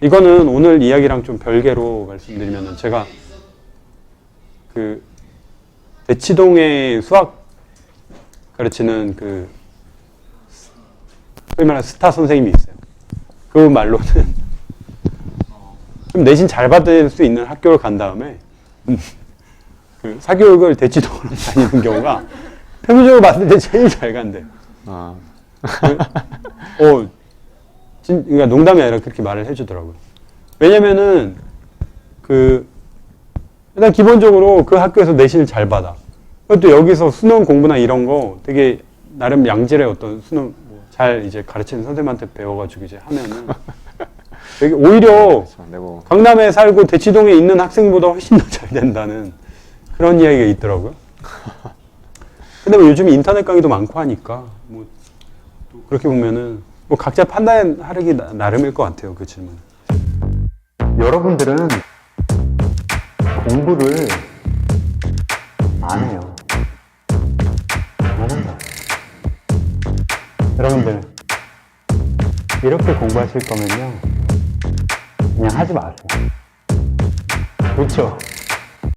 이거는 오늘 이야기랑 좀 별개로 말씀드리면은 제가 그 대치동에 수학 가르치는 그 소위 말하는 스타 선생님이 있어요. 그 말로는 좀 내신 잘 받을 수 있는 학교를 간 다음에 음, 그 사교육을 대치동으로 다니는 경우가 평균적으로 봤을 때 제일 잘 간대요. 아, 어, 진, 그러니까 농담이 아니라 그렇게 말을 해주더라고요. 왜냐면은, 그, 일단 기본적으로 그 학교에서 내신을 잘 받아. 그것도 여기서 수능 공부나 이런 거 되게 나름 양질의 어떤 수능 뭐 잘 이제 가르치는 선생님한테 배워가지고 이제 하면은 되게 오히려 그렇죠. 내고 강남에 살고 대치동에 있는 학생보다 훨씬 더 잘 된다는 그런 이야기가 있더라고요. 근데 뭐 요즘 인터넷 강의도 많고 하니까 뭐또 그렇게 보면은 뭐 각자 판단하기 나- 나름일 것 같아요 그 질문. 여러분들은 공부를 안 해요. 안 한다. 여러분들, 이렇게 공부하실 거면요. 그냥 하지 마세요. 그렇죠?